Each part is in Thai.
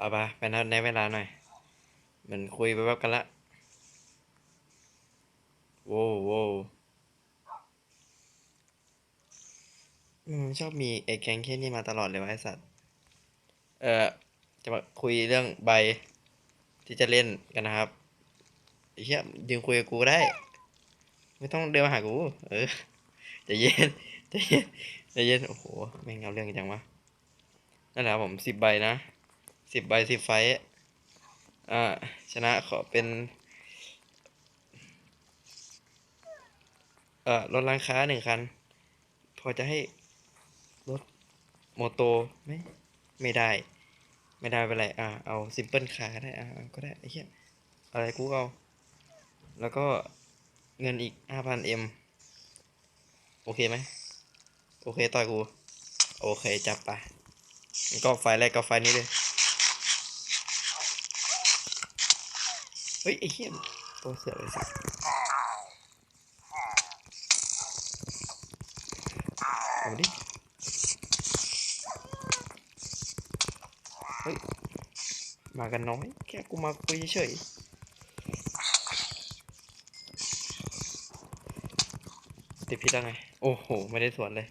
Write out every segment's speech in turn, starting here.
เอาไปไปนัดในเวลาหน่อยเหมือนคุยไปแบบกันละโว้วโว้วอืมชอบมีไอ้แก๊งแค่นี้มาตลอดเลยวะไอ้สัตว์ เอ่อจะมาคุยเรื่องใบที่จะเล่นกันนะครับไอ้เหี้ยยืนคุยกับกูได้ ไม่ต้องเดินมาหากู เออจะเย็นจะเย็นจะเย็นโอ้โหแม่งเอาเรื่องกันจังวะนั่นแหละผมสิบใบนะ สิบใบสิบไฟอ่าชนะขอเป็น เอ่อรถร้านค้าหนึ่งคัน พอจะให้รถโมโตไหมไม่ได้ ไม่ได้เป็นไร อ่า เอาซิมเปิลคาร์ก็ได้อ่าก็ได้ไอ้เหี้ยอะไรกูเอา แล้วก็เงินอีกห้าพันเอ็มโอเคไหม โอเคต่อยกู โอเคจับไปก็ไฟแรกก็ไฟนี้เลย เฮ้ยไอ้เหี้ยตัวเสือเลยสัสเอาดิ เฮ้ย มากันน้อย แค่กูมาคุยเฉยๆติดพิษแล้วไง โอ้โห ไม่ได้สวนเลย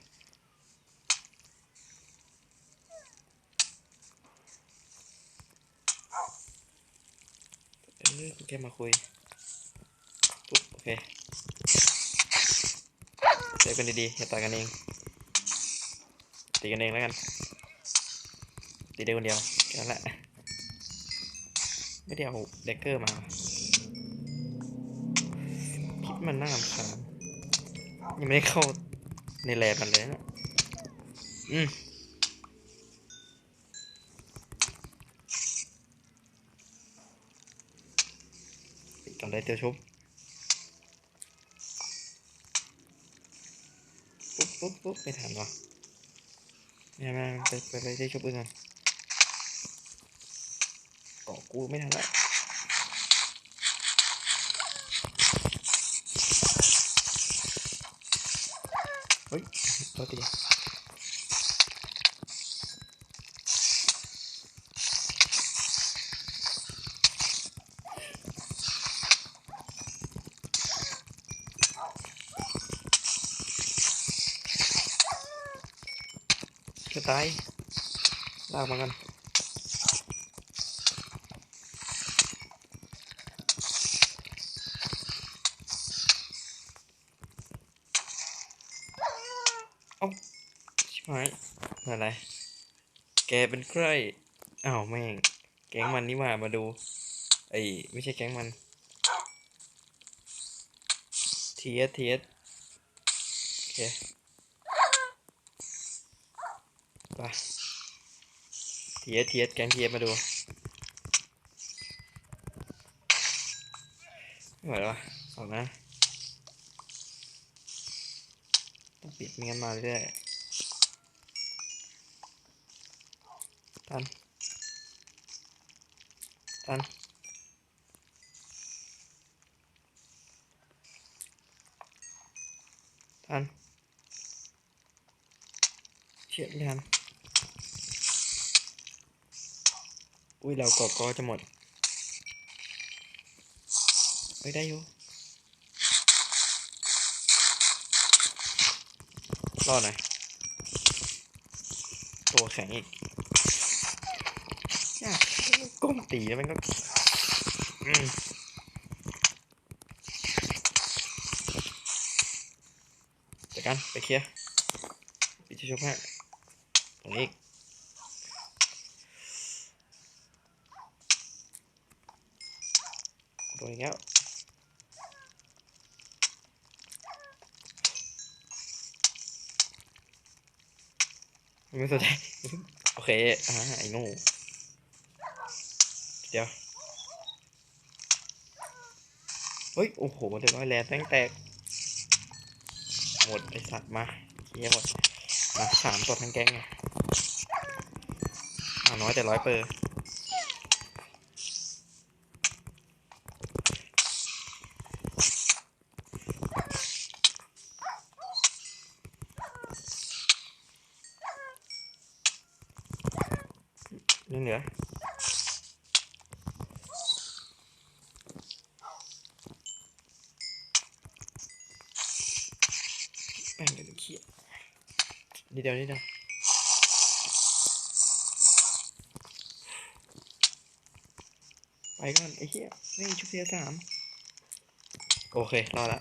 เออกู แค่มาคุยปุ๊บโอเคเจอกันดีๆอย่าต่อยกันเองตีกันเองแล้วกันตีได้คนเดียวแค่นั้นแหละไม่ได้เอาเด็กเกอร์มาพิษมันน่ารำคาญยังไม่ได้เข้าในแลบมันเลยนะอืมปิดก่ อนได้เตียวชุบปุ๊บปุ๊บปุ๊บไม่ทันวะเนี่ยมาไปไปไปได้ชุบอื่นก่อนเกาะกูไม่ทันละเฮ้ยตัวตี ตายลากมากันเอ้าชิบหายอะไร แกเป็นใครอ้าวแม่ง แก๊งมันนี่มามาดูไอ้ไม่ใช่แก๊งมันเทียเทียโอเคไป เทียสเทียสแกงเทียสมาดูไม่ไหวแล้วะออกนะ ต้องปิดไม่งั้นมาเรื่อยตัน ตันตันเชี่ยไม่ทัน อุ้ยเรากอกอจะหมดไม่ได้อยู่รอดหน่อยตัวแข็งอีกกก้มตีแล้วมันก็อืมจัดการไปเคลียร์ปิดชุบให้ตรงนี้อีก โดนแล้วไม่สนใจโอเคอ่าไอ้โง่เดี๋ยว เฮ้ย โอ้โหเดี๋ยวร้อยแลนแม่งแตก หมดไอสัตว์มาเคลียหมดมาสามตัวทั้งแก๊งไงอ่าน้อยแต่ร้อยเปอร์นี่เหลือ แป้งเลยเขี้ย นิดเดียวนิดเดียวไปก่อนไอ้เหี้ยไม่มีชุดเทียสามโอเครอดละ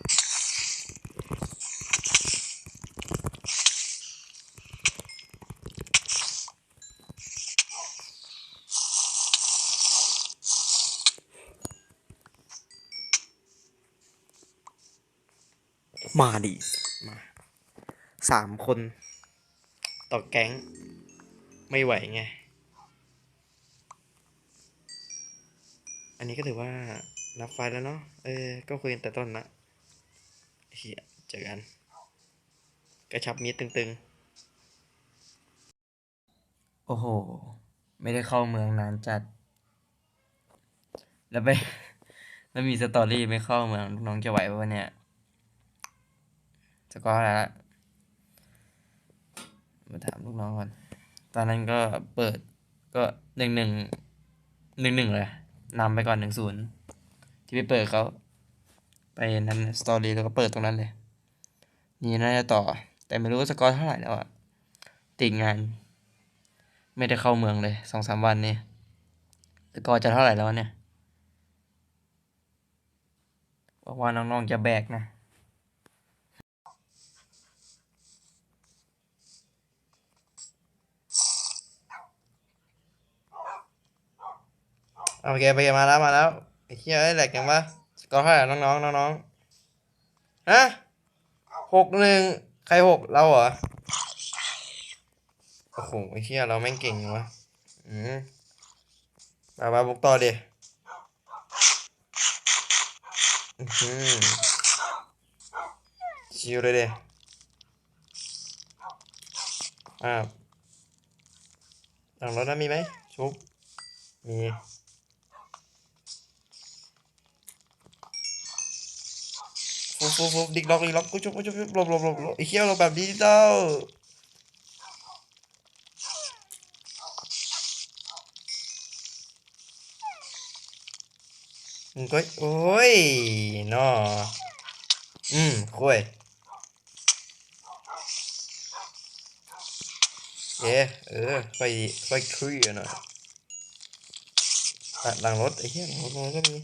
มาดิมาสามคน ต่อแก๊ง ไม่ไหวไง อันนี้ก็ถือว่านับไฟแล้วเนาะ เออ ก็คุยกันแต่ต้นละเฮียเจอกัน กระชับมิตรตึงๆ โอ้โห ไม่ได้เข้าเมืองนานจัด แล้วไป แล้วมีสตอรี่ไม่เข้าเมืองลูกน้องจะไหวปะวะเนี่ย สกอร์อะไรละ มาถามลูกน้องก่อน ตอนนั้นก็เปิดก็หนึ่งหนึ่งหนึ่งหนึ่งเลยนำไปก่อนหนึ่งศูนย์ที่ไปเปิดเขาไปนั้นสตอรี่แล้วก็เปิดตรงนั้นเลย นี่น่าจะต่อ แต่ไม่รู้ว่าสกอร์เท่าไหร่แล้วอะติดงาน ไม่ได้เข้าเมืองเลยสองสามวันนี่สกอร์จะเท่าไหร่แล้วเนี่ยบอกว่าน้องๆจะแบกนะ ๆเอา โอเคไปเกมมาแล้วมาแล้วไอ้เฮียไอ้ยแหลกยังวะสกอร์เท่าไหร่น้องๆน้องๆฮะหกหนึ่งใครหกเราเหรอโอ้โหไอ้เฮียเราแม่งเก่งวะอืมมามาบุกต่อดิอือหือชิวเลยดิอ่าหลังรถนะมีไหมชุบมี ฟุบฟุบฟุบดิกล็อกดิกล็อกกูชุบกูชุบหลบหลบหลบหลบไอ้เหี้ยหลบแบบดิจิตอลมึงก็โอ้ยนออืมคุยเย้เออค่อยค่อยคุยหน่อยหลังรถไอ้เหี้ยหลังรถมันก็มี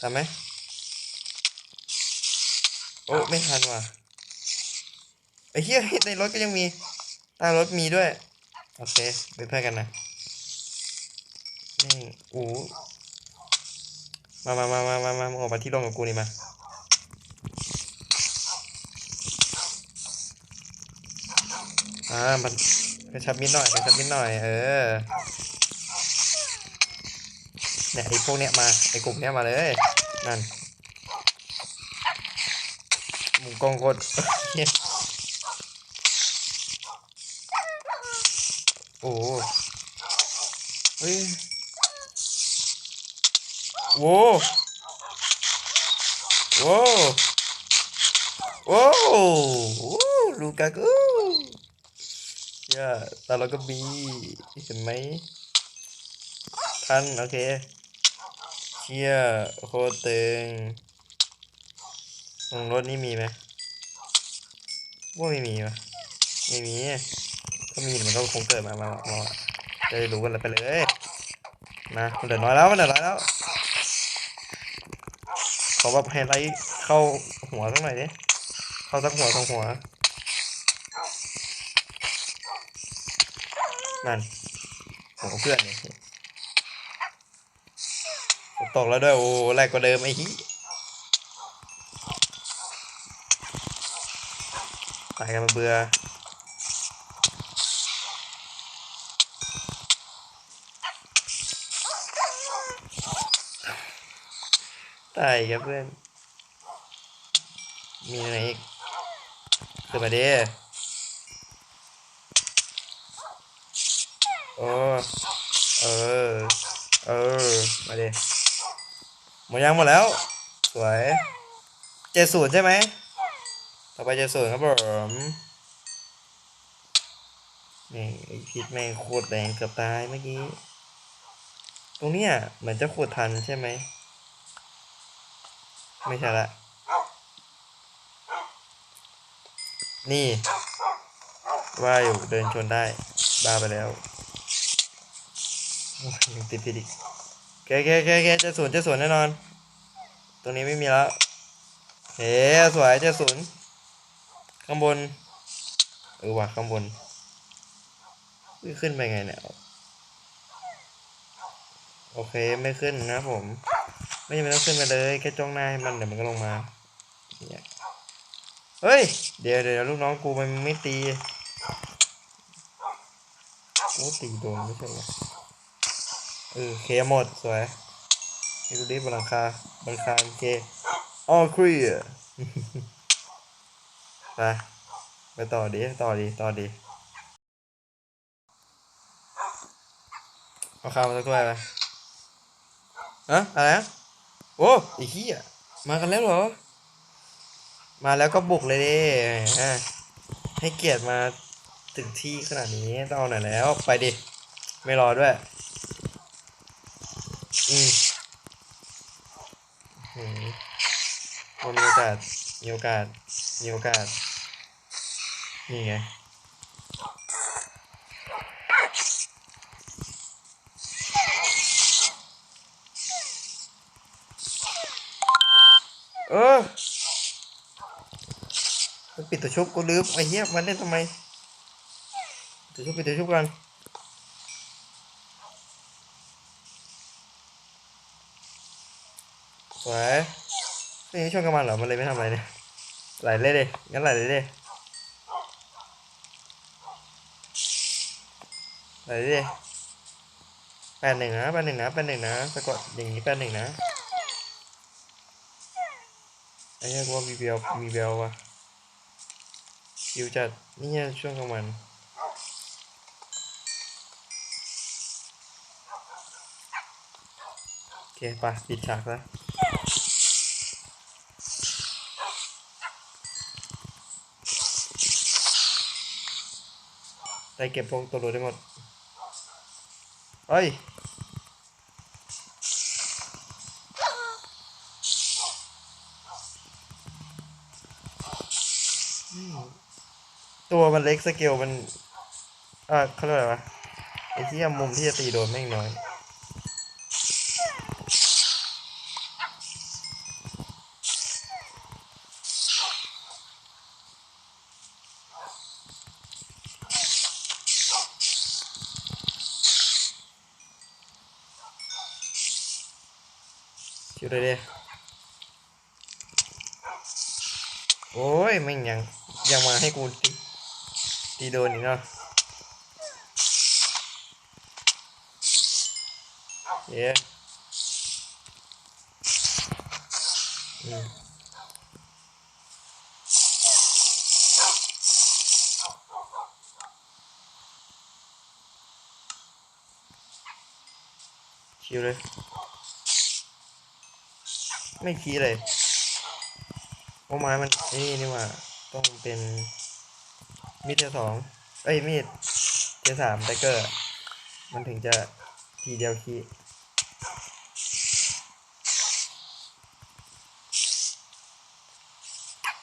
ทำไหม อ้ไม่ทันว่ะไอ้เหี้ยในรถก็ยังมีใต้รถมีด้วย โอเคเป็นเพื่อนกันนะนี่โอ้มามามามามามามึงออกมาที่ร่มกับกูนี่มาอ่ามันกระชับมิดหน่อยกระชับมิดหน่อย เออเนี่ยไอ้พวกเนี้ยมาไอ้กลุ่มเนี้ยมาเลยนั่นหมุน กองกดโอ้โหเฮ้ยโว้โว้โว้ลูกากูเชี่ยแต่เราก็มีเห็นไหมทันโอเคเชี่ยโคตรตึง ตรงรถนี่มีไหมว่าไม่มีวะไม่มีก็มีมันก็คงเกิดมามามาจะรู้กันเลยไปเลยนะมันเดือดน้อยแล้วมันเดือดน้อยแล้วขอแบบไฮไลท์เข้าหัวสักหน่อยดิเข้าสักหัวสองหัวนั่นหัวเพื่อนเนี่ยตกแล้วด้วยโอ้แรงกว่าเดิมไอ้ฮี ตายกันมาเบื่อตายครับเพื่อน มีอะไรอีกขึ้นมาดิโอ้เออ เออ มาดิหมดยังหมดแล้ว สวยเจ็ดศูนย์ใช่ไหม ต่อไปจะสวนครับผมนี่ไอพิษแม่งโคตรแรงเกือบตายเมื่อกี้ ตรงเนี้ยเหมือนจะขุดทันใช่ไหม ไม่ใช่ละ นี่ ว่าอยู่เดินชนได้ บ้าไปแล้วยังติดผิดอีกแกแกแกแกจะสวนจะสวนแน่นอน ตรงนี้ไม่มีแล้วเฮ้สวยจะสวน ข้างบน เออว่ะข้างบน ขึ้นไปไงเนี่ย โอเคไม่ขึ้นนะผม ไม่จำเป็นต้องขึ้นไปเลยแค่จ้องหน้าให้มันเดี๋ยวมันก็ลงมา เฮ้ย เดี๋ยวเดี๋ยวลูกน้องกูมันไม่ตีกูตีโดนไม่ใช่เหรอเออเคยหมด สวยดูดิบนหลังคาบนหลังคาโอเคออครี ไปไปต่อดิต่อดิต่อดิเอาข้าวมาสักถ้วยไปอะอะไรนะโอ้ไอ้เหี้ยมากันแล้วเหรอ มาแล้วก็บุกเลยดิให้เกียรติมาถึงที่ขนาดนี้ต้องเอาหน่อยแล้วไปดิ ไม่รอด้วย อืมมีโอกาสมีโอกาสมีโอกาส นี่ไง เออมันปิดตัวชุบกูลืมไอ้เหี้ยมันเล่นทำไมตัวชุบปิดตัวชุบกันสวยนี่ช่วงกลางวันเหรอ มันเลยไม่ทำอะไรเนี่ยไหลเลยดิงั้นไหลเลยดิ ไหลเลยดิแปดหนึ่งนะแปดหนึ่งนะแปดหนึ่งนะสะกดอย่างนี้แปดหนึ่งนะไอ้เหี้ยกูว่ามีเบลมีเบลว่ะคิวจัดนี่เนี่ยช่วงกลางวันโอเคไปปิดฉากแล้วได้เก็บพวกตัวรู้ได้หมด เฮ้ย ตัวมันเล็กสเกลมัน อ่าเขาเรียกอะไรวะไอ้ที่มุมที่จะตีโดนแม่งน้อย ชิวเลยเดิโอ้ยแม่งยังยังมาให้กูตีตีโดนอีกเนาะเย้อืมชิวเลย ไม่คีเลยเพราะไม้มันนี่นี่ว่าต้องเป็นมีดเทอสองเอ้ยมีดเทอสามไทเกอร์ มันถึงจะทีเดียวคี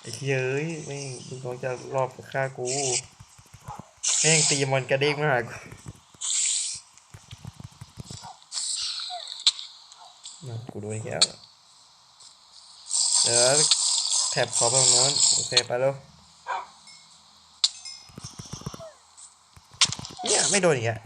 ไอ้เหี้ยเอ้ยแม่งลูกน้องจะรอบฆ่ากูแม่งตีมันกระเด้งมาหากูน่ะกูโดนอีกแล้ว เดี๋ยวแท็บขอไปตรงโน้นโอเคไปแล้วเนี่ยไม่โดนอีกอะ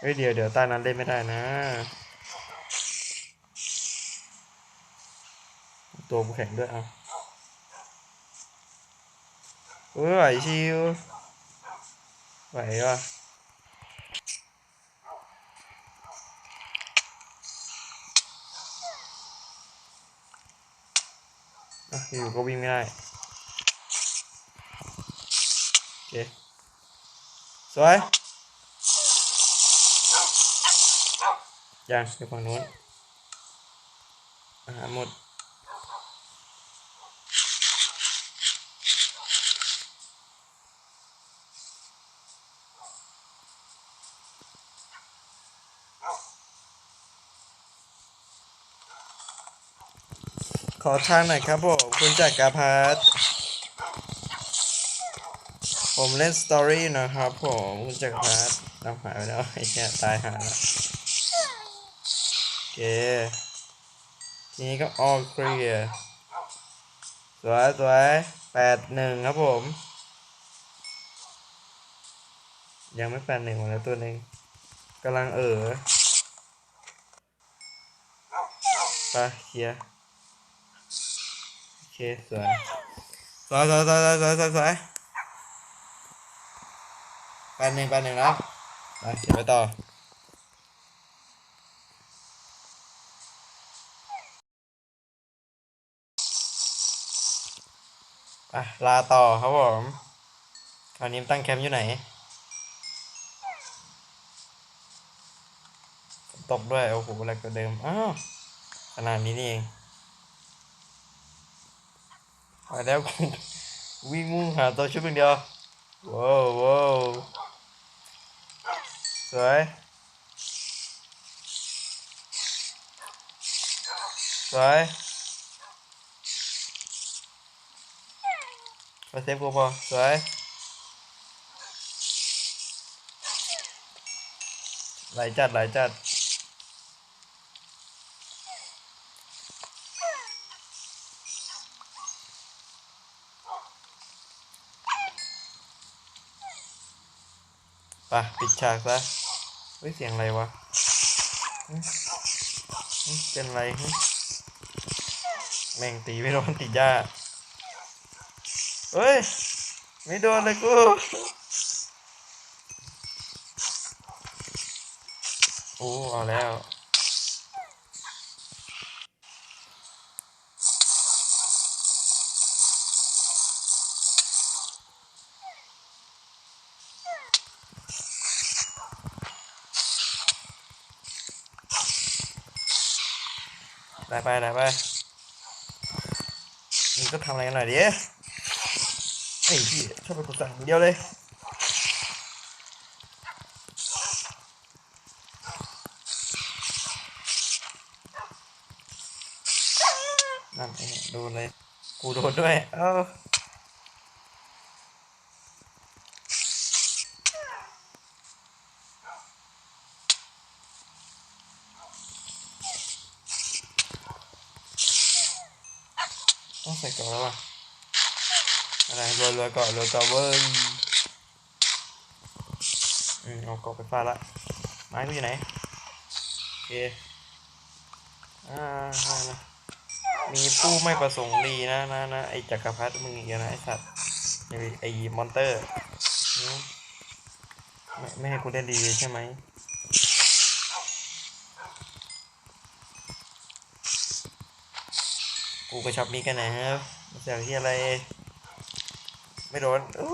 เฮ้ยเดี๋ยวเดี๋ยวตานั้นเล่นไม่ได้นะ ตัวกูแข็งด้วยเอาเออไหวชิวไหวว่ะอยู่ก็วิ่งไม่ได้โอเคสวยยังไปฝั่งโน้นอาหารหมด อทางหน่อยครับผมคุณจักรพัฒผมเล่นสตอรี่นะครับผมคุณจักรพัฒน์ำหายไปแล้วไอ้แค่ตายหาแล้วโอเคทีนี้ก็ออเคลียร์สวยสวยแปดหนึ่งครับผม ยังไม่แปดหนึ่งหมดแล้วตัวหนึ่งกำลังเออไปเคลียร์ เคสวยสวยสวยสวยสวยสวยสวยแปหนึ่งแปหนึ่งแล้วไปเดี๋ยวไปต่ออะลาต่อครับผมคราวนี้ตั้งแคมป์อยู่ไหน ตกด้วย โอ้โหแรกว่าเดิม อ้าว ขนาดนี้นี่เอง ไปแล้วกูวิ่งมุ่งหาตัวชุบอย่างเดียวว้าวว้าวสวยสวยมาเซฟกูพอสวยไหลจัดไหลจัด ไปปิดฉากซะเฮ้ยเสียงอะไรวะเป็นไรแม่งตีไม่โดนติดยาเฮ้ย ไม่โดนเลยกูโอ้เอาแล้ว ได้ไปได้ไปมึงก็ทำอะไรกันหน่อยดิไอ้พี่ชอบไปกดสั่งเดียวเลยนั่นไอ้เนี่ยโดนเลย กูโดนด้วย เออ ต้องใส่ก่อนแล้วว่ะอะไรรัวรัวๆเกาะรัวเกาะเว้ยอืมเอาเกาะไปฟาดละไม้กูอยู่ไหนโอเคอ่ามามามีผู้ไม่ประสงค์ดีนะนะนะไอจักรพรรดิมึงอีกนะไอสัตว์ไอไอมอนเตอร์ไม่ไม่ให้กูเล่นดีใช่ไหม กูก็ชอบมีกันนะครับมาจากที่อะไร ไม่โดนอู้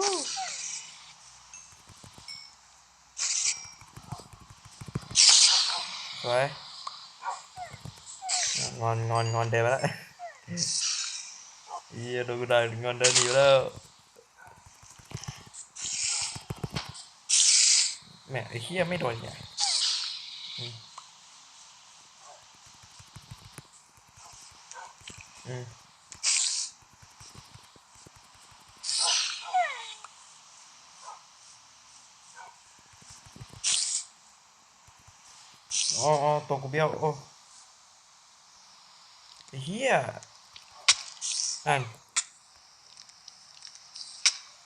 สวยงอนงอนงอนเดินไปแล้วเยี่ยดนกูได้งอนเดินหนีไปแล้วแหม่ไอ้เหี้ยไม่โดนเนี่ย อืมอืมอ๋ออ๋อตัวกูเบี้ยว โอ้เฮียนั่น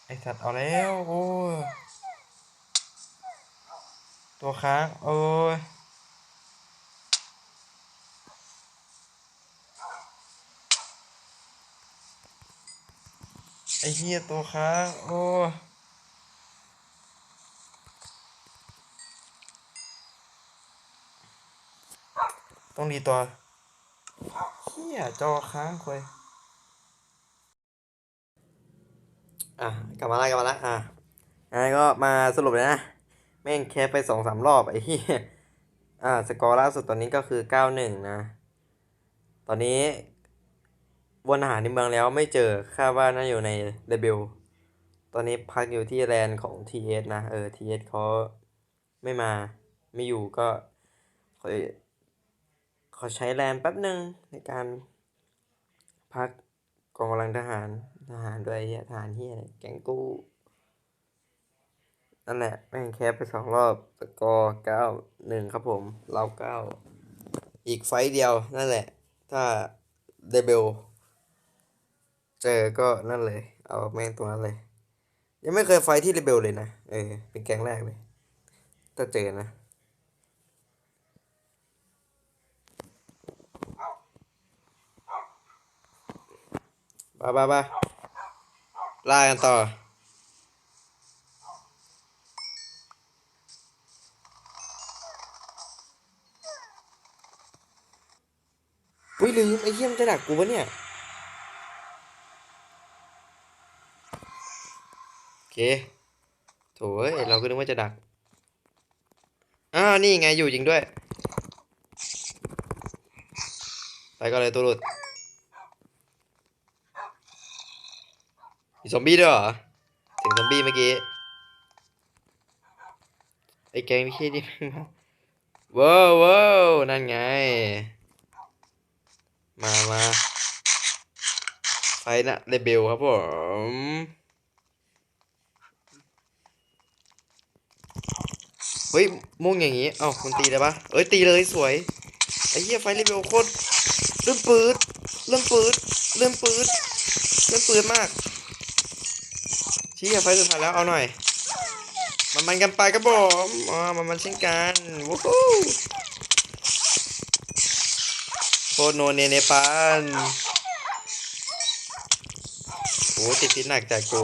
ไอสัตว์เอาแล้ว โอ้ตัวค้าง โอ้ย อเฮียตัวค้างโอ้ต้องรีตัวเฮียจอค้างคุยอะกลับมาล้วกลับมาล้วอะงั้นก็มาสรุปเลยนะ แม่งแคปไปสองสามรอบไอ้เหี้ยอ่าสกอร์ล่าสุดตอนนี้ก็คือเก้าหนึ่งนะ ตอนนี้ วนหารในเมืองแล้วไม่เจอคาดว่าน่าอยู่ในเรเบลตอนนี้พักอยู่ที่แลนของ TS นะ เออ TS เขาไม่มาไม่อยู่ก็ขอขอใช้แลนแป๊บหนึ่งในการพักกองกำลังทหารทหารด้วยทหารเฮียอะไรแกงกู้นั่นแหละแม่งแคปไปสองรอบสกอร์เก้าหนึ่งครับผมเราเก้าอีกไฟเดียวนั่นแหละ ถ้าเดเบล เจอก็นั่นเลย เอาแม่งตรงนั้นเลย ยังไม่เคยไฟที่เรเบลเลยนะ เออ เป็นแกงแรกเลยถ้าเจอนะไปไปไปล่ากันต่ออุ้ยลืมไอ้เหี้ยมจะดักกูปะเนี่ย โอ เคโถเอ้ยเราก็นึกว่าจะดักอ้าวนี่ไงอยู่จริงด้วย ไปก็เลยตัวหลุดมีซอมบี้ด้วยเหรอเสียงซอมบี้เมื่อกี้ไอ้แกงที่นี่แม่งมาว้าวว้าวนั่นไง มามาไฟนะเรเบลครับผม เฮ้ยมุ่งอย่างงี้เอ้ามันตีได้ปะเอ้ยตีเลยสวยไอ้เหี้ยไฟเรเบลโคตรเริ่มปืดเริ่มปืดเริ่มปืดเริ่มปืดมากชี้ไฟสุดท้ายแล้วเอาหน่อย มันมันกันไปครับผมอ๋อมันมันเช่นกันวู้ฮู้โคตรโนเนเนปานโอ้ติดพิษหนักจากกู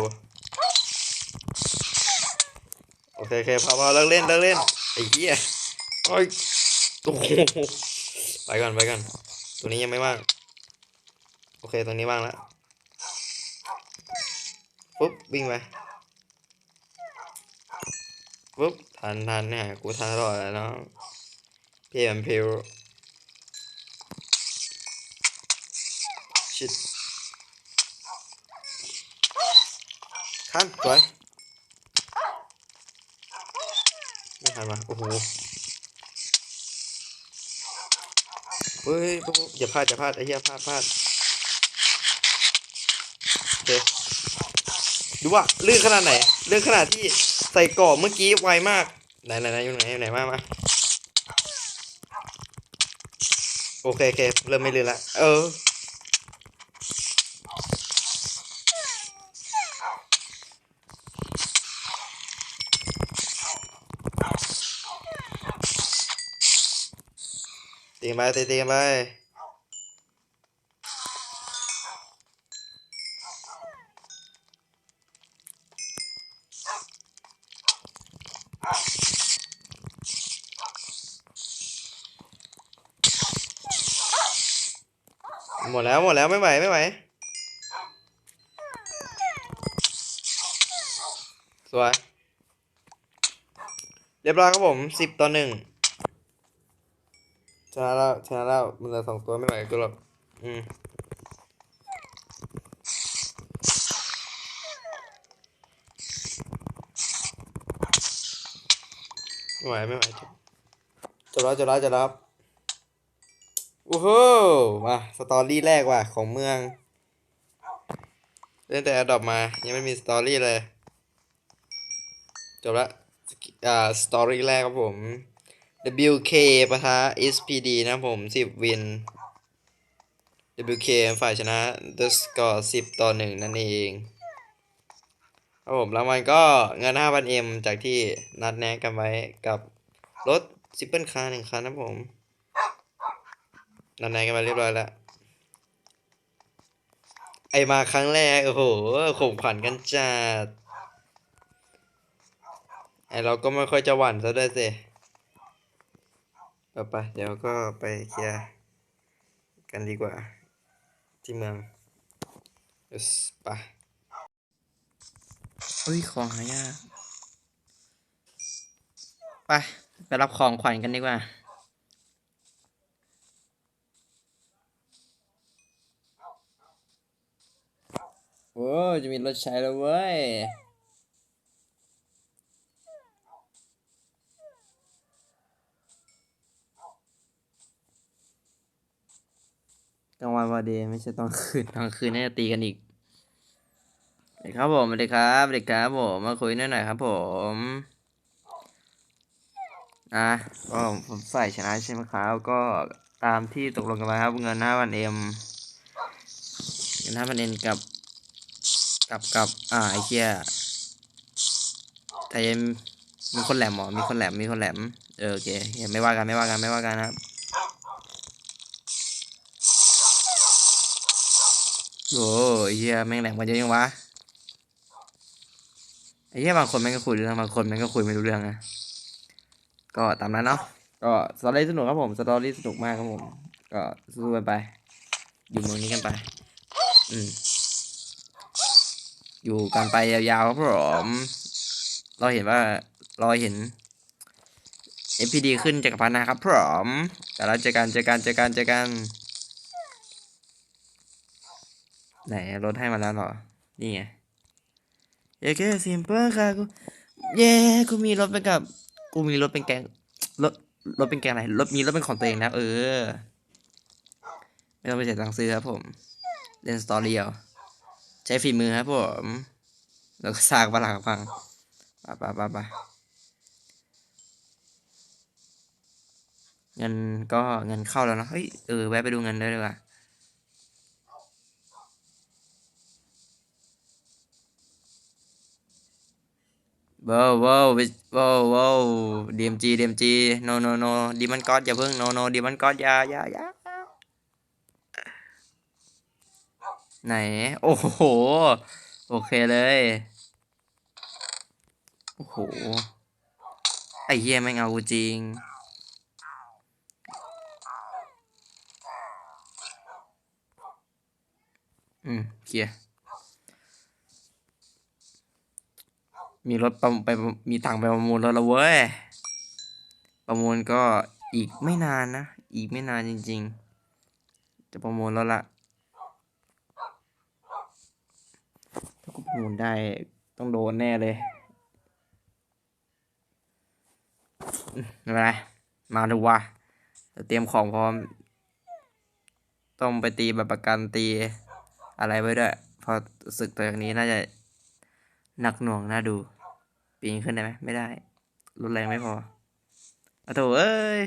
โอ เคโอเคพอพอเลิกเล่นเลิกเล่นไอ้เหี้ยโอ้ยโอ้โหไปก่อนไปก่อนตัวนี้ยังไม่ว่างโอเคตรงนี้ว่างแล้วปุ๊บวิ่งไปปุ๊บทันทันเนี่ยกูทันตลอดแล้วน้องพี่แอมพิวชิดข้ามสวย ไม่ทันมาโอ้โหเฮ้ยปุ๊บอย่าพลาดอย่าพลาดไอ้เหี้ยพลาดพลาดโอเคดูว่าลื่นขนาดไหนลื่นขนาดที่ใส่กรอบเมื่อกี้ไวมากไหนไหนไหนอยู่ไหนอยู่ไหนมามาโอเคโอเคเริ่มไม่ลื่นละเออ กันไปตีตีกันไปหมดแล้วหมดแล้วไม่ไหวไม่ไหวสวย เรียบร้อยครับผมสิบต่อหนึ่ง ชนะแล้วชนะแล้วมันเหลือสองตัวไม่ไหวกูหรอกอืมไม่ไหวไม่ไหวจบจบแล้วจบแล้วจบแล้วครับโอ้โหมาสตอรี่แรกว่ะของเมืองเล่นแต่อดอปมายังไม่มีสตอรี่เลย จบละอ่าสตอรี่แรกครับผม WK ปะทะ SPD นะผม 10 วิน WK ฝ่ายชนะ The Score 10 ต่อ 1 นั่นเองครับผมรางวัลก็เงิน 5,000M จากที่นัดแนะกันไว้กับรถซิปเปิลคาร์หนึ่งคันนะผม นัดแนะกันไปเรียบร้อยแล้ว ไอมาครั้งแรก โอ้โหข่มขวัญกันจัดไอเราก็ไม่ค่อยจะหวั่นซะด้วยสิ ไปไป เดี๋ยวก็ไปเคลียร์กันดีกว่า ที่เมือง yes ไปเฮ้ย ของหายาก ไป ไปรับของขวัญกันดีกว่าโอ้จะมีรถใช้แล้วเว้ย ลางวันวันเดย์ไม่ใช่ตอนคืนตอนคืนน่าจะตีกันอีกสวัสดีครับผมสวัสดีครับสวัสดีครับผมมาคุยหน่อยหน่อยครับ ผมอะก็ผมใส่ชนะใช่ไหมครับก็ตามที่ตกลงกันไว้ครับ เงินห้าพันเอ็มเงินห้าพันเอ็มกับ กับกับ อ่าไอ้เชี่ยแต่ยังมีคนแหลมหรอมีคนแหลมมีคนแหลมเออโอเคโอเคไม่ว่ากันไม่ว่ากันไม่ว่ากันนะครับ โอ้ยเฮียแม่งแหลมกันเยอะยังวะไอ้เฮียบางคนแม่งก็คุยเรื่องบางคนแม่งก็คุยไม่รู้เรื่องนะก็ตามนั้นเนาะก็สตอรี่สนุกครับผมสตอรี่สนุกมากครับผม ก็สู้กันไป อยู่เมืองนี้กันไป อืมอยู่กันไปยาวๆครับผมเราเห็นว่าเราเห็น FPD ขึ้นจักรพันนะครับผมแต่เราเจอกันเจอกันเจอกันเจอกัน ไหนรถให้มาแล้วเหรอ นี่ไงเย้แค่ซิมเปิลค่ะกูเย้กูมีรถเป็นกับ กูมีรถเป็นแกงรถรถเป็นแกงอะไรรถมีรถเป็นของตัวเองนะเออ ไม่ต้องไปเสียตังค์ซื้อครับผมเล่นสตอรี่เอาใช้ฝีมือครับผม แล้วก็สร้างปะหลักพังปไปไปไปะเงินก็เงินเข้าแล้วเนอะเฮ้ยเออแวะไปดูเงินด้วยดีกว่า ว้าวว้าวว้าวว้าวดีมจีดีมจีโนโนโนดีมันก็อดอย่าเพิ่งโนโนดีมันก็อดอย่าอย่าอย่าไหน โอ้โห โอเคเลย โอ้โห ไอ้เหี้ยแม่เอาจริง อืมเคลียร์ มีรถประไปมีตังไปประมูลรถแล้วเว้ย ประมูลก็อีกไม่นานนะ อีกไม่นานจริง ๆ จะประมูลแล้วละถ้ากูประมูลได้ต้องโดนแน่เลยอืมไม่เป็นไรมาดูว่าเตรียมของพร้อม ต้องไปตีแบบประกันตีอะไรไว้ด้วยพอศึกตัวอย่างนี้น่าจะหนักหน่วงน่าดู ปีนขึ้นได้ไหมไม่ได้ รุนแรงไม่พออะโถเอ้ย